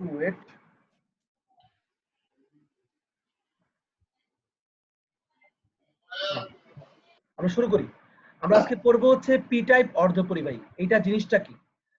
একটু ওয়েট আমরা শুরু করি। আমরা আজকে পড়ব হচ্ছে পি টাইপ অর্ধপরিবাহী। এইটা জিনিসটা কি?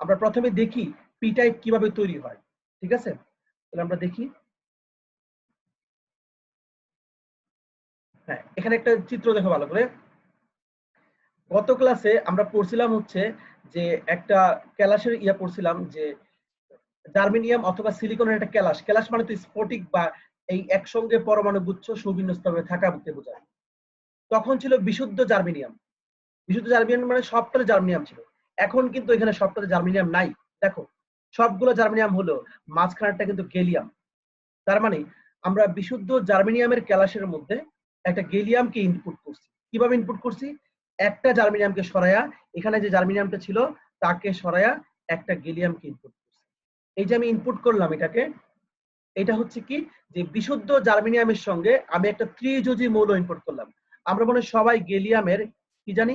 আমরা প্রথমে দেখি পি টাইপ কীভাবে তৈরি হয়। ঠিক আছে? তাহলে আমরা দেখি। হ্যাঁ এখানে একটা চিত্র দেখো ভালো করে। গত ক্লাসে আমরা পড়ছিলাম হচ্ছে যে একটা ক্যালাসের ইয়া পড়ছিলাম যে জার্মেনিয়াম অথবা সিলিকনের একটা ক্যালাস ক্যালাস মানে তো স্ফটিক বা এই একসঙ্গে পরমাণু গুচ্ছ সুবিন্যস্তভাবে থাকা বলতে বোঝায়। তখন ছিল বিশুদ্ধ জার্মেনিয়াম। বিশুদ্ধ জার্মেনিয়াম মানে সবটাতে জার্মেনিয়াম ছিল। এখন কিন্তু এখানে সবটাতে জার্মেনিয়াম নাই। দেখো, সবগুলো জার্মেনিয়াম হলো মাঝখানেরটা কিন্তু গেলিয়াম। তার মানে আমরা বিশুদ্ধ জার্মেনিয়ামের ক্যালাসের মধ্যে একটা গেলিয়ামকে ইনপুট করছি। কীভাবে ইনপুট করছি? একটা জার্মেনিয়ামকে সরায়া, এখানে যে জার্মেনিয়ামটা ছিল তাকে সরায়া একটা গেলিয়ামকে ইনপুট এই যে আমি ইনপুট করলাম এটাকে, এটা হচ্ছে কি যে বিশুদ্ধ জার্মেনিয়ামের সঙ্গে আমি একটা ত্রিযোজী মৌল ইনপুট করলাম। আমরা মনে সবাই গেলিয়ামের কি জানি?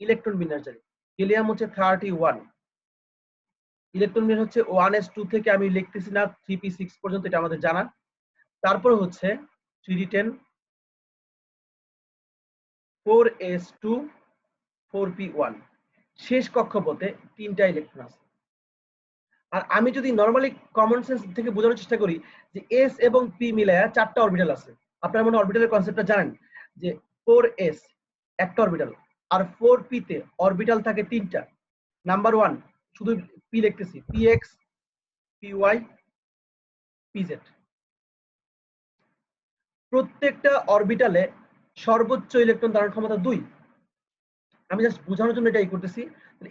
ইলেকট্রন বিন্যাস জানি। গেলিয়াম হচ্ছে থার্টি ওয়ান ইলেকট্রন বিন্যাস হচ্ছে ওয়ান এস টু থেকে আমি লিখতেছি না থ্রি পি সিক্স পর্যন্ত এটা আমাদের জানা। তারপর হচ্ছে three D ten four S two four P one শেষ কক্ষপথে তিনটা ইলেকট্রন আছে। আর আমি যদি নর্মালি কমন সেন্স থেকে বোঝানোর চেষ্টা করি যে এস এবং পি মিলায়া চারটা অরবিটাল আছে। আপনারা মনে অরবিটালের কনসেপ্টটা জানেন? যে ফোর এস একটা অরবিটাল আর ফোর পি তে অরবিটাল থাকে তিনটা। নাম্বার ওয়ান শুধু পি লিখতেছি P X P Y P Z প্রত্যেকটা অরবিটালে সর্বোচ্চ ইলেকট্রন ধারণ ক্ষমতা দুই। আমি জাস্ট বোঝানোর জন্য এটাই করতেছি।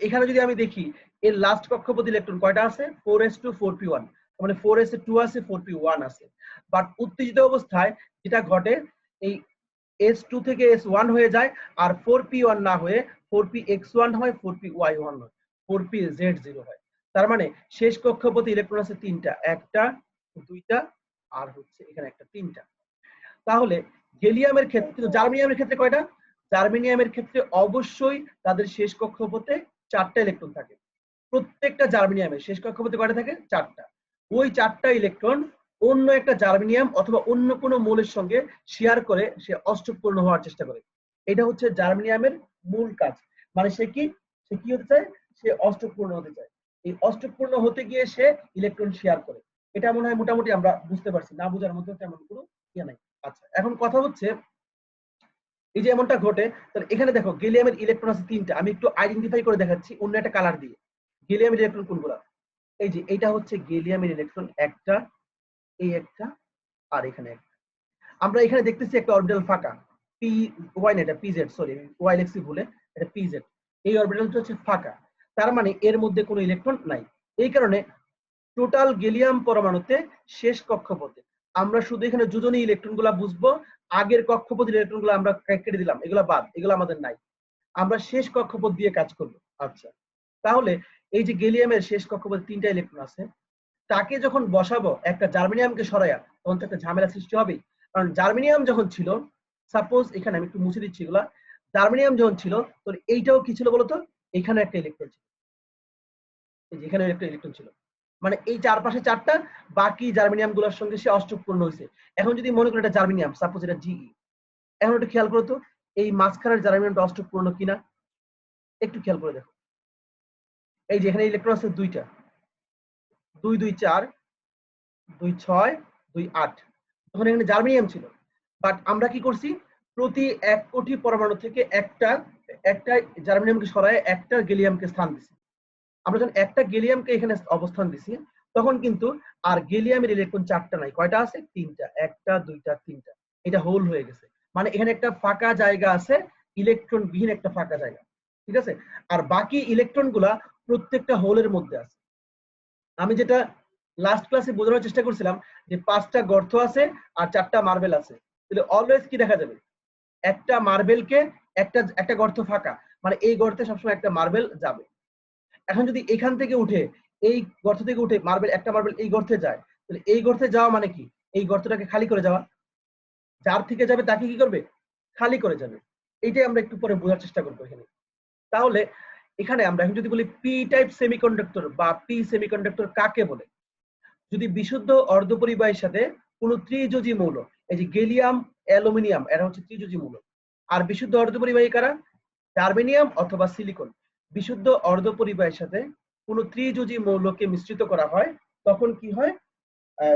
এখানে যদি আমি দেখি, এর লাস্ট কক্ষপথ ইলেকট্রন কয়টা আছে? Four S two four P one মানে ফোর এস টু আছে ফোর পি ওয়ান আছে। বাট উত্তেজিত অবস্থায় যেটা ঘটে, এই এস টু থেকে এস ওয়ান হয়ে যায়, আর ফোর পি ওয়ান না হয়ে ফোর পি এক্স ওয়ান হয় ফোর পি ওয়াই ওয়ান হয় ফোর পি জেড জিরো হয়। তার মানে শেষ কক্ষপথে ইলেকট্রন আছে তিনটা, একটা, দুইটা, আর হচ্ছে এখানে একটা তিনটা। তাহলে গেলিয়ামের ক্ষেত্রে কিন্তু জার্মেনিয়ামের ক্ষেত্রে কয়টা? জার্মেনিয়ামের ক্ষেত্রে অবশ্যই তাদের শেষ কক্ষপথে চারটা ইলেকট্রন থাকে। প্রত্যেকটা জার্মেনিয়ামের শেষ কক্ষপথে কয়টা থাকে? চারটা। ওই চারটা ইলেকট্রন অন্য একটা জার্মেনিয়াম অথবা অন্য কোনো মৌলের সঙ্গে শেয়ার করে সে অষ্টপূর্ণ হওয়ার চেষ্টা করে। এটা হচ্ছে জার্মেনিয়ামের মূল কাজ। মানে সে কি? সে কি হতে চায়? সে অষ্টপূর্ণ হতে চায়। এই অষ্টপূর্ণ হতে গিয়ে সে ইলেকট্রন শেয়ার করে। এটা মনে হয় মোটামুটি আমরা বুঝতে পারছি। না বোঝার মধ্যে তেমন কোনো ইয়ে নাই। আচ্ছা এখন কথা হচ্ছে এই যে এমনটা ঘটে, তাহলে এখানে দেখো, গেলিয়ামের ইলেকট্রন আছে তিনটা। আমি একটু আইডেন্টিফাই করে দেখাচ্ছি, অন্য একটা কালার দিয়ে। গেলিয়ামের ইলেকট্রন কোনগুলা? এই যে এটা হচ্ছে গেলিয়ামের ইলেকট্রন একটা, এই একটা, আর এখানে একটা। আমরা এখানে দেখতেছি একটা অরবিটাল ফাঁকা। পি ওয়াই না এটা পিজেড সরি ওয়াই লেখছি ভুলে, এটা পিজেড এই অরবিটালটা হচ্ছে ফাঁকা। তার মানে এর মধ্যে কোনো ইলেকট্রন নাই। এই কারণে টোটাল গেলিয়াম পরমাণুতে শেষ কক্ষপথে আমরা শুধু এখানে যোজনী ইলেকট্রনগুলা বুঝব, আগের কক্ষপথ ইলেকট্রনগুলো আমরা কেটে দিলাম, এগুলা বাদ, এগুলো আমাদের নাই। আমরা শেষ কক্ষপথ দিয়ে কাজ করব। আচ্ছা তাহলে এই যে গেলিয়ামের শেষ কক্ষপথে তিনটা ইলেকট্রন আছে, তাকে যখন বসাবো, একটা জার্মেনিয়ামকে সরাইয়া, তখন তো একটা ঝামেলা সৃষ্টি হবেই। কারণ জার্মেনিয়াম যখন ছিল সাপোজ এখানে আমি একটু মুছে দিচ্ছি এগুলা, জার্মেনিয়াম যখন ছিল তো এইটাও কি ছিল বলতো? এখানে একটা ইলেকট্রন ছিল। এখানে একটা ইলেকট্রন ছিল। মানে এই চারপাশে চারটা, বাকি জার্মেনিয়ামগুলোর সঙ্গে সে অষ্টপূর্ণ হয়েছে এখন যদি মনে করি এটা জার্মেনিয়াম সাপোজ এটা জিই এখন একটু খেয়াল করো তো, এই মাঝখানের জার্মেনিয়ামটা অষ্টপূর্ণ কিনা? একটু খেয়াল করে দেখো। এই যে এখানে ইলেকট্রন আছে দুইটা। দুই দুই চার, দুই ছয়, দুই আট। তখন এখানে জার্মেনিয়াম ছিল। বাট আমরা কি করছি? প্রতি এক কোটি পরমাণু থেকে একটা একটা জার্মেনিয়ামকে সরায় একটা গেলিয়ামকে স্থান দিছি। আমরা যখন একটা গেলিয়ামকে এখানে অবস্থান দিছি, তখন কিন্তু আর গেলিয়ামের ইলেকট্রন চারটা নাই। কয়টা আছে? তিনটা। একটা, দুইটা, তিনটা। এটা হোল হয়ে গেছে। মানে এখানে একটা ফাঁকা জায়গা আছে ইলেকট্রন বিহীন একটা ফাঁকা জায়গা। ঠিক আছে? আর বাকি ইলেকট্রনগুলা প্রত্যেকটা হোলের মধ্যে আছে। আমি যেটা লাস্ট ক্লাসে বোঝানোর চেষ্টা করছিলাম যে পাঁচটা গর্ত আছে আর চারটা মার্বেল আছে। তাহলে অলওয়েজ কি দেখা যাবে? একটা মার্বেলকে একটা একটা গর্ত ফাঁকা। মানে এই গর্তে সবসময় একটা মার্বেল যাবে। এখন যদি এখান থেকে উঠে, এই গর্ত থেকে উঠে মার্বেল একটা মার্বেল এই গর্তে যায়, তাহলে এই গর্তে যাওয়া মানে কি? এই গর্তটাকে খালি করে যাওয়া। যার থেকে যাবে তাকে কি করবে? খালি করে যাবে। এইটাই আমরা একটু পরে বোঝার চেষ্টা করব এখানে। তাহলে এখানে আমরা এখন যদি বলি পি টাইপ সেমিকন্ডাক্টর বা পি সেমিকন্ডাক্টর কাকে বলে? যদি বিশুদ্ধ অর্ধপরিবাহীর সাথে কোনো ত্রিযোজী মৌল, এই যে গেলিয়াম, অ্যালুমিনিয়াম, এরা হচ্ছে ত্রিযোজী মৌল। আর বিশুদ্ধ অর্ধপরিবাহী কারা? জার্মেনিয়াম অথবা সিলিকন। বিশুদ্ধ অর্ধপরিবাহীর সাথে কোনো ত্রিযোজী মৌলকে মিশ্রিত করা হয়, তখন কি হয়?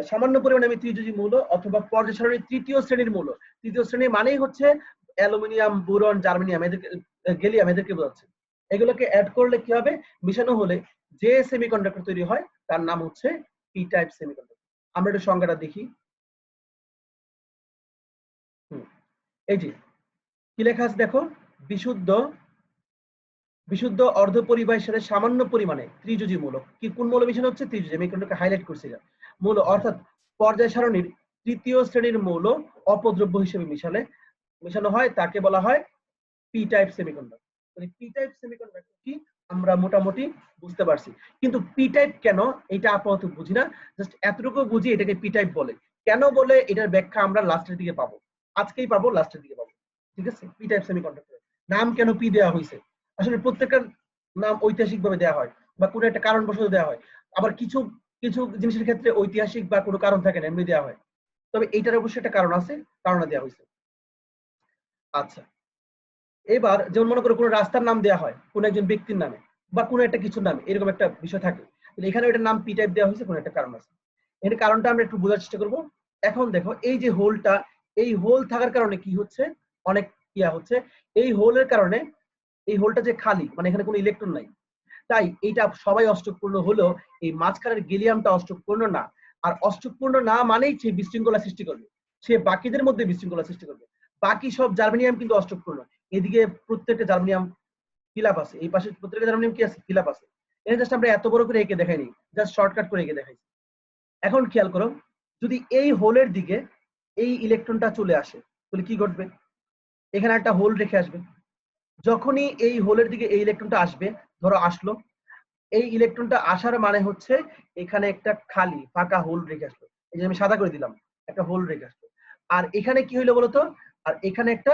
সামান্য পরিমাণে আমি ত্রিযোজী মৌল অথবা পর্যায় সারণীর তৃতীয় শ্রেণির মৌল। তৃতীয় শ্রেণি মানেই হচ্ছে অ্যালুমিনিয়াম, বোরন, জার্মেনিয়াম, এদেরকে গেলিয়াম এদেরকে বোঝাচ্ছে। এগুলোকে অ্যাড করলে কি হবে? মিশানো হলে যে সেমিকন্ডাক্টর তৈরি হয়, তার নাম হচ্ছে পি টাইপ সেমিকন্ডাক্টর আমরা একটু সংজ্ঞাটা দেখি। এই যে, কি লেখা আছে দেখো? বিশুদ্ধ বিশুদ্ধ অর্ধপরিবাহীর সাথে সামান্য পরিমাণে ত্রিযোজী মৌল কি কোন মৌল মিশানো হচ্ছে? ত্রিযোজী আমি এখানে হাইলাইট করছি এটা। মৌল অর্থাৎ পর্যায় সারণীর তৃতীয় শ্রেণির মৌল অপদ্রব্য হিসেবে মিশালে, মেশানো হয়, তাকে বলা হয় P type semiconductor P type semiconductor কি? আমরা মোটামুটি বুঝতে পারছি। কিন্তু পি টাইপ কেন? এটা আপাতত বুঝি না। জাস্ট এতটুকু বুঝি এটাকে পি টাইপ বলে। কেন বলে? এটার ব্যাখ্যা আমরা লাস্টের দিকে পাবো। আজকেই পাবো, লাস্টের দিকে পাবো। ঠিক আছে? পি টাইপ সেমিকন্ডাক্টর নাম কেন পি দেওয়া হয়েছে আসলে প্রত্যেকটার নাম ঐতিহাসিক ভাবে দেওয়া হয় বা কোনো একটা কারণবশত দেওয়া হয়। আবার কিছু কিছু জিনিসের ক্ষেত্রে ঐতিহাসিক বা কোনো কারণ থাকে না, এমনি দেওয়া হয়। তবে এইটার অবশ্যই একটা কারণ আছে কারণে দেওয়া হয়েছে। আচ্ছা। এবার যেমন মনে করো কোনো রাস্তার নাম দেওয়া হয়, কোনো একজন ব্যক্তির নামে বা কোনো একটা কিছুর নামে, এরকম একটা বিষয় থাকে। এখানে এটার নাম পি টাইপ দেওয়া হয়েছে, কোনো একটা কারণ আছে। এর কারণটা আমরা একটু বোঝার চেষ্টা করব। এখন দেখো, এই যে হোলটা এই হোল থাকার কারণে কি হচ্ছে? অনেক ইয়া হচ্ছে। এই হোলের কারণে এই হোলটা যে খালি মানে এখানে কোনো ইলেকট্রন নাই। তাই এইটা সবাই অষ্টকপূর্ণ হলো এই মাঝখানের গেলিয়ামটা অষ্টকপূর্ণ না। আর অষ্টকপূর্ণ না মানেই সে বিশৃঙ্খলা সৃষ্টি করবে। সে বাকিদের মধ্যে বিশৃঙ্খলা সৃষ্টি করবে। বাকি সব জার্মেনিয়াম কিন্তু অষ্টকপূর্ণ। এদিকে প্রত্যেকটা জার্মেনিয়াম ফিলাপ আছে। এই পাশে প্রত্যেকটা জার্মেনিয়াম কি আছে? ফিলাপ আছে। এটা জাস্ট আমরা এত বড় করে এঁকে দেখাইনি। জাস্ট শর্টকাট করে এঁকে দেখাইছি। এখন খেয়াল করো, যদি এই হোলের দিকে এই ইলেকট্রনটা চলে আসে, তাহলে কি ঘটবে? এখানে একটা হোল রেখে আসবে। যখনই এই হোলের দিকে এই ইলেকট্রনটা আসবে, ধরো আসলো, এই ইলেকট্রনটা আসার মানে হচ্ছে এখানে একটা খালি, ফাঁকা হোল রেখে আসলো। এই যে আমি সাদা করে দিলাম, একটা হোল রেখে আসলো। আর এখানে কি হইল বলতো? আর এখানে একটা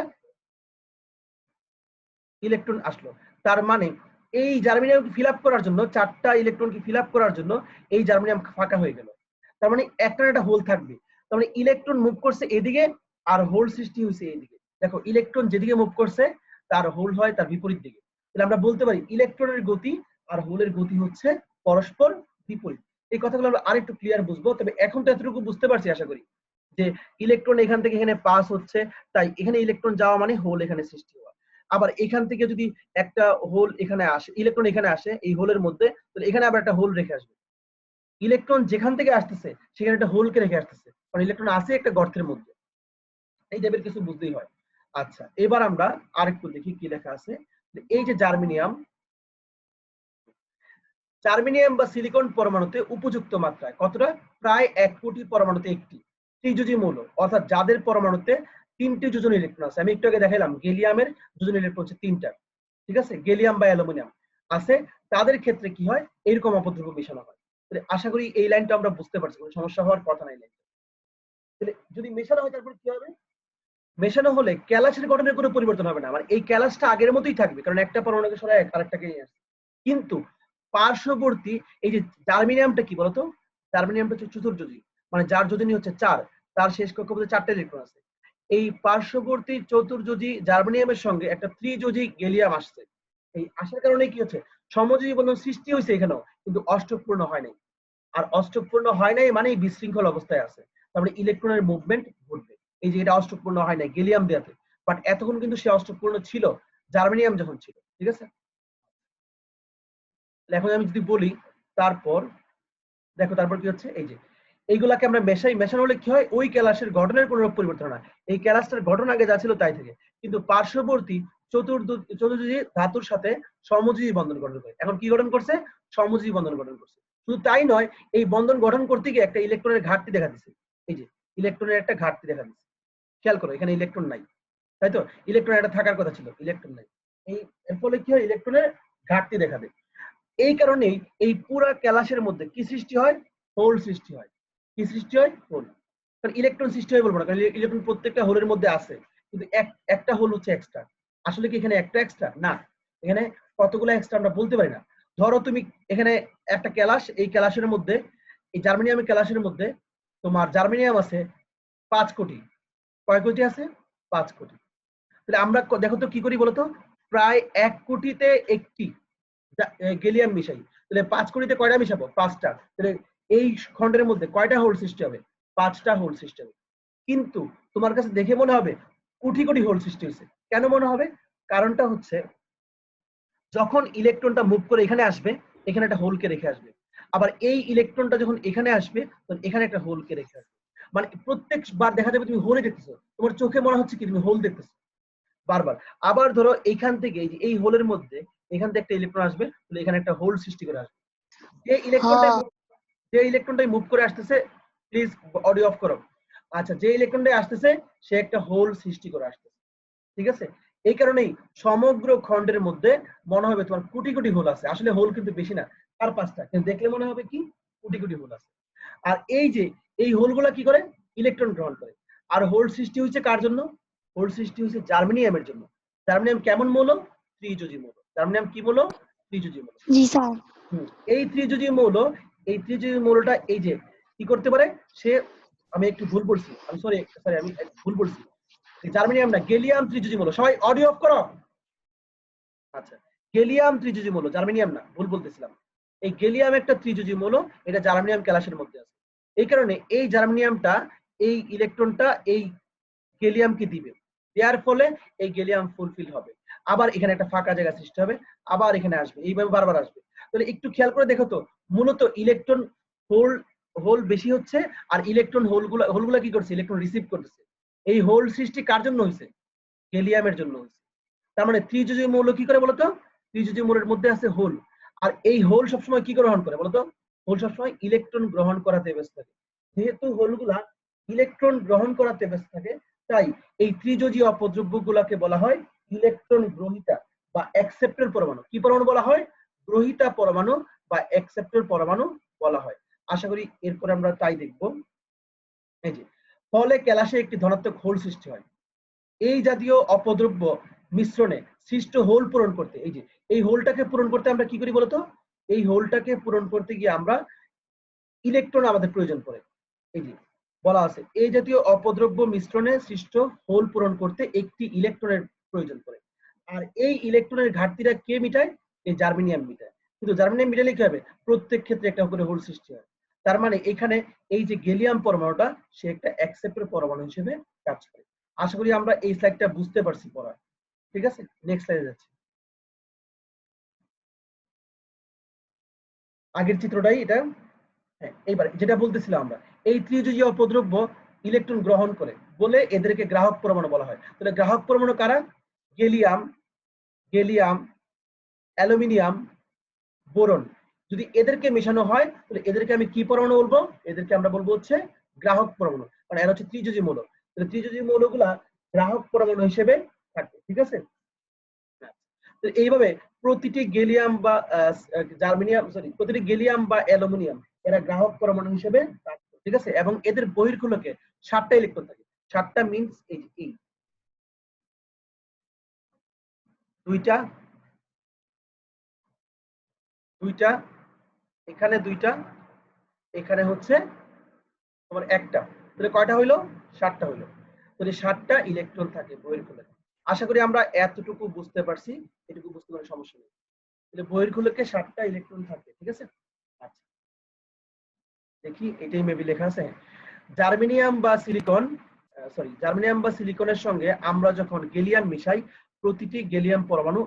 ইলেকট্রন আসলো। তার মানে এই জার্মেনিয়ামকে ফিল আপ করার জন্য, চারটা ইলেকট্রনকে ফিল আপ করার জন্য এই জার্মেনিয়াম ফাঁকা হয়ে গেল। তার মানে একটা একটা হোল থাকবে। তার মানে ইলেকট্রন মুভ করছে এদিকে আর হোল সৃষ্টি হয়েছে এইদিকে দেখো ইলেকট্রন যেদিকে মুভ করছে তার হোল হয় তার বিপরীত দিকে। তাহলে আমরা বলতে পারি ইলেকট্রনের গতি আর হোলের গতি হচ্ছে পরস্পর বিপরীত। এই কথাগুলো আমরা আরেকটু ক্লিয়ার বুঝব, তবে এখন তো এতটুকু বুঝতে পারছি আশা করি যে ইলেকট্রন এখান থেকে এখানে পাস হচ্ছে, তাই এখানে ইলেকট্রন যাওয়া মানে হোল এখানে সৃষ্টি হওয়া। আবার এখান থেকে যদি একটা হোল এখানে আসে ইলেকট্রন এখানে আসে, এই হোলের মধ্যে, তাহলে এখানে আবার একটা হোল রেখে আসবে। ইলেকট্রন যেখান থেকে আসতেছে, সেখানে একটা হোলকে রেখে আসতেছে। কারণ ইলেকট্রন আছে একটা গর্তের মধ্যে। এই টাইপের কিছু বুঝতেই হয়। আচ্ছা এবার আমরা আরেকটু দেখি কি লেখা আছে। এই যে জার্মেনিয়াম জার্মেনিয়াম বা সিলিকন পরমাণুতে উপযুক্ত মাত্রায় কতটা? প্রায় এক কোটি পরমাণুতে একটি ত্রিযোজী মৌল। অর্থাৎ যাদের পরমাণুতে তিনটি যোজন ইলেকট্রন আছে। আমি একটু আগে দেখাইলাম, গেলিয়ামের যোজন ইলেকট্রন হচ্ছে তিনটা। ঠিক আছে? গেলিয়াম বা অ্যালুমিনিয়াম আছে। তাদের ক্ষেত্রে কি হয়? এরকম অপদ্রব্য মেশানো হয়। আশা করি এই লাইনটা আমরা বুঝতে পারছি সমস্যা হওয়ার কথা নাই তাহলে যদি মেশানো হয় তারপরে কি হবে? মেশানো হলে ক্যালাসের গঠনের কোনো পরিবর্তন হবে না। মানে এই ক্যালাসটা আগের মতোই থাকবে, কারণ একটা পরমাণুকে সরাই আরেকটাকে নিয়ে আসছে কিন্তু পার্শ্ববর্তী, এই যে জার্মিনিয়ামটা কি বলতো? জার্মিনিয়ামটা হচ্ছে চতুর্যোজী মানে যার যোজনী হচ্ছে চার, তার শেষ কক্ষপথে চারটে ইলেকট্রন আছে। এই পার্শ্ববর্তী চতুর্যোজী জার্মানিয়ামের সঙ্গে একটা ত্রিযোজী গেলিয়াম আসছে। এই আসার কারণে কি হচ্ছে? সমযোজী বন্ধন সৃষ্টি হয়েছে এখানেও, কিন্তু অষ্টপূর্ণ হয় নাই। আর অষ্টপূর্ণ হয় নাই মানে বিশৃঙ্খল অবস্থায় আছে। তারপরে ইলেকট্রনের মুভমেন্ট ঘটবে। এই যে এটা অষ্টপূর্ণ হয় নাই, গেলিয়াম দেওয়াতে বাট এতক্ষণ কিন্তু সে অষ্টপূর্ণ ছিল, জার্মানিয়াম যখন ছিল, ঠিক আছে? এখন আমি যদি বলি, তারপর, দেখো তারপর কি হচ্ছে? এই যে, এইগুলাকে আমরা মেশাই, মেশানো হলে কি হয়? ওই ক্যালাসের গঠনের কোনো পরিবর্তন হয় না। এই ক্যালাসটার গঠন আগে যা ছিল তাই থেকে। কিন্তু পার্শ্ববর্তী চতুর্দ চতুর্যোজী ধাতুর সাথে সমযোজী বন্ধন গঠন করে। এখন কি গঠন করছে? সমযোজী বন্ধন গঠন করছে। শুধু তাই নয়, এই বন্ধন গঠন করতে গিয়ে একটা ইলেকট্রনের ঘাটতি দেখা দিচ্ছে এই যে, ইলেকট্রনের একটা ঘাটতি দেখা দিচ্ছে খেয়াল করো, এখানে ইলেকট্রন নাই, তাই তো? ইলেকট্রন একটা থাকার কথা ছিল ইলেকট্রন নাই। এই, এর ফলে কি হয়? ইলেকট্রনের ঘাটতি দেখা দেয়। এই কারণেই এই পুরা ক্যালাসের মধ্যে কি সৃষ্টি হয়? হোল সৃষ্টি হয়। কি সৃষ্টি হয়? হোল কারণ ইলেকট্রন সৃষ্টি হয় বলব না, কারণ ইলেকট্রন প্রত্যেকটা হোলের মধ্যে আছে। কিন্তু এক, একটা হোল হচ্ছে এক্সট্রা আসলে কি এখানে একটা এক্সট্রা না। এখানে কতগুলো এক্সট্রা আমরা বলতে পারি না। ধরো তুমি এখানে একটা ক্যালাস, এই ক্যালাসের মধ্যে, এই জার্মানিয়ামের ক্যালাসের মধ্যে তোমার জার্মানিয়াম আছে পাঁচ কোটি। কয় কোটি আছে? পাঁচ কোটি। তাহলে আমরা দেখো তো কি করি বলতো? প্রায় এক কোটিতে একটি গেলিয়াম মিশাই। তাহলে পাঁচ কোটিতে কয়টা মিশাবো? পাঁচটা। তাহলে এই খণ্ডের মধ্যে কয়টা হোল সৃষ্টি হবে? পাঁচটা হোল সৃষ্টি হবে। কিন্তু তোমার কাছে দেখে মনে হবে, কোটি কোটি হোল সৃষ্টি হয়েছে। কেন মনে হবে? কারণটা হচ্ছে, যখন ইলেকট্রনটা মুভ করে এখানে আসবে, এখানে একটা হোলকে রেখে আসবে। আবার এই ইলেকট্রনটা যখন এখানে আসবে, তখন এখানে একটা হোলকে রেখে আসবে। মানে প্রত্যেকবার দেখা যাবে তুমি হোলে দেখতেছো। তোমার চোখে মনে হচ্ছে কি তুমি হোল দেখতেছো। বারবার। আবার ধরো এইখান থেকে এই যে এই হোলের মধ্যে এখান থেকে একটা ইলেকট্রন আসবে তাহলে এখানে একটা হোল সৃষ্টি করে আসবে। যে ইলেকট্রনটা হ্যাঁ। যে ইলেকট্রনটাই মুভ করে আসতেছে প্লিজ অডিও অফ করো। আচ্ছা যে ইলেকট্রনটাই আসতেছে সে একটা হোল সৃষ্টি করে আসতেছে। ঠিক আছে? এই কারণেই সমগ্র খণ্ডের মধ্যে মনে হবে তোমার কোটি কোটি হোল আছে। আসলে হোল কিন্তু বেশি না চার পাঁচটা। কিন্তু দেখলে মনে হবে কি? কোটি কোটি হোল আছে। আর এই যে এই হোলগুলা কি করে? ইলেকট্রন গ্রহণ করে। আর হোল সৃষ্টি হয়েছে কার জন্য? হোল সৃষ্টি হয়েছে জার্মেনিয়ামের জন্য। জার্মেনিয়াম কেমন মৌল? ত্রিযোজী মৌল। জার্মেনিয়াম কি মৌল? ত্রিযোজী মৌল। জি স্যার। এই ত্রিযোজী মৌল এই ত্রিযোজী মৌলটা এই যে কি করতে পারে? সে আমি একটু ভুল বলছি। আমি সরি সরি আমি ভুল বলছি। এই জার্মেনিয়াম না গেলিয়াম ত্রিযোজী মৌল। সবাই অডিও অফ করো? আচ্ছা গেলিয়াম ত্রিযোজী মৌল জার্মেনিয়াম না ভুল বলতেছিলাম। এই গেলিয়াম একটা ত্রিযোজী মৌল এটা জার্মেনিয়াম ক্যালাসের মধ্যে আছে। এই কারণে এই জার্মানিয়ামটা এই ইলেকট্রনটা এই গেলিয়ামকে দিবে। দেওয়ার ফলে এই গেলিয়াম ফুলফিল হবে। আবার এখানে একটা ফাঁকা জায়গা সৃষ্টি হবে, আবার এখানে আসবে, এইভাবে বারবার আসবে। তাহলে একটু খেয়াল করে দেখো তো, মূলত ইলেকট্রন হোল হোল বেশি হচ্ছে, আর ইলেকট্রন হোলগুলো হোলগুলো কি করছে? ইলেকট্রন রিসিভ করতেছে। এই হোল সৃষ্টি কার জন্য হয়েছে? গেলিয়ামের জন্য হয়েছে। তার মানে ত্রিযোজী মৌল কি করে বলতো? ত্রিযোজী মৌলের মধ্যে আছে হোল আর এই হোল সবসময় কি গ্রহণ করে বলতো? হোল সবসময় ইলেকট্রন গ্রহণ করাতে ব্যস্ত থাকে। যেহেতু হোলগুলা ইলেকট্রন গ্রহণ করাতে ব্যস্ত থাকে, তাই এই ত্রিযোজী অপদ্রব্য গুলাকে বলা হয় ইলেকট্রন গ্রহিতা বা অ্যাকসেপ্টর পরমাণু। কি পরমাণু বলা হয়? গ্রহিতা পরমাণু বা অ্যাকসেপ্টর পরমাণু বলা হয়। আশা করি এরপরে আমরা তাই দেখব। এই যে, ফলে ক্যালাসে একটি ধনাত্মক হোল সৃষ্টি হয়। এই জাতীয় অপদ্রব্য মিশ্রণে সৃষ্ট হোল পূরণ করতে, এই যে, এই হোলটাকে পূরণ করতে আমরা কি করি বলতো? এই হোলটাকে পূরণ করতে গিয়ে আমরা ইলেকট্রন আমাদের প্রয়োজন পড়ে। এই যে, বলা আছে এই জাতীয় অপদ্রব্য মিশ্রণে সৃষ্ট হোল পূরণ করতে একটি ইলেকট্রনের প্রয়োজন পড়ে। আর এই ইলেকট্রনের ঘাটতিটা কে মিটায়? এই জার্মেনিয়াম মিটায়। কিন্তু জার্মেনিয়াম মিটালে কি হবে? প্রত্যেক ক্ষেত্রে একটা করে হোল সৃষ্টি হয়। তার মানে এখানে এই যে গেলিয়াম পরমাণুটা, সে একটা অ্যাকসেপ্টর পরমাণু হিসেবে কাজ করে। আশা করি আমরা এই স্লাইডটা বুঝতে পারছি পড়া ঠিক আছে? নেক্সট স্লাইডে যাচ্ছি। আগের চিত্রটাই এটা হ্যাঁ এইবার যেটা বলতেছিলাম আমরা, এই ত্রিযোজী অপদ্রব্য ইলেকট্রন গ্রহণ করে বলে এদেরকে গ্রাহক পরমাণু বলা হয়। তাহলে গ্রাহক পরমাণু কারা? Gallium gallium, aluminium, boron. যদি এদেরকে মেশানো হয়, তাহলে এদেরকে আমি কি পরমাণু বলব? এদেরকে আমরা বলব হচ্ছে গ্রাহক পরমাণু। কারণ এরা হচ্ছে ত্রিযোজী মৌল। তাহলে ত্রিযোজী মৌলগুলা গ্রাহক পরমাণু হিসেবে থাকবে, ঠিক আছে? তো এইভাবে প্রতিটি গেলিয়াম বা জার্মেনিয়াম সরি প্রতিটি গেলিয়াম বা অ্যালুমিনিয়াম এরা গ্রাহক পরমাণু হিসেবে ঠিক আছে? এবং এদের বহির্গুলোকে সাতটা ইলেকট্রন থাকে। সাতটা মিনস এই এই দুইটা দুইটা, এখানে দুইটা, এখানে হচ্ছে তোমার একটা। তাহলে কয়টা হইল? সাতটা হইল। তাহলে সাতটা ইলেকট্রন থাকে বহির্গুলো আশা করি আমরা এতটুকু বুঝতে পারছি, এটুকু বুঝতে পারলে সমস্যা নেই। তাহলে বহির্গুলোকে সাতটা ইলেকট্রন থাকে, ঠিক আছে? আচ্ছা। দেখি, এটাই মেবি লেখা আছে। জার্মেনিয়াম বা সিলিকন সরি জার্মেনিয়াম বা সিলিকনের সঙ্গে আমরা যখন গেলিয়াম মিশাই, প্রতিটি গেলিয়াম পরমাণু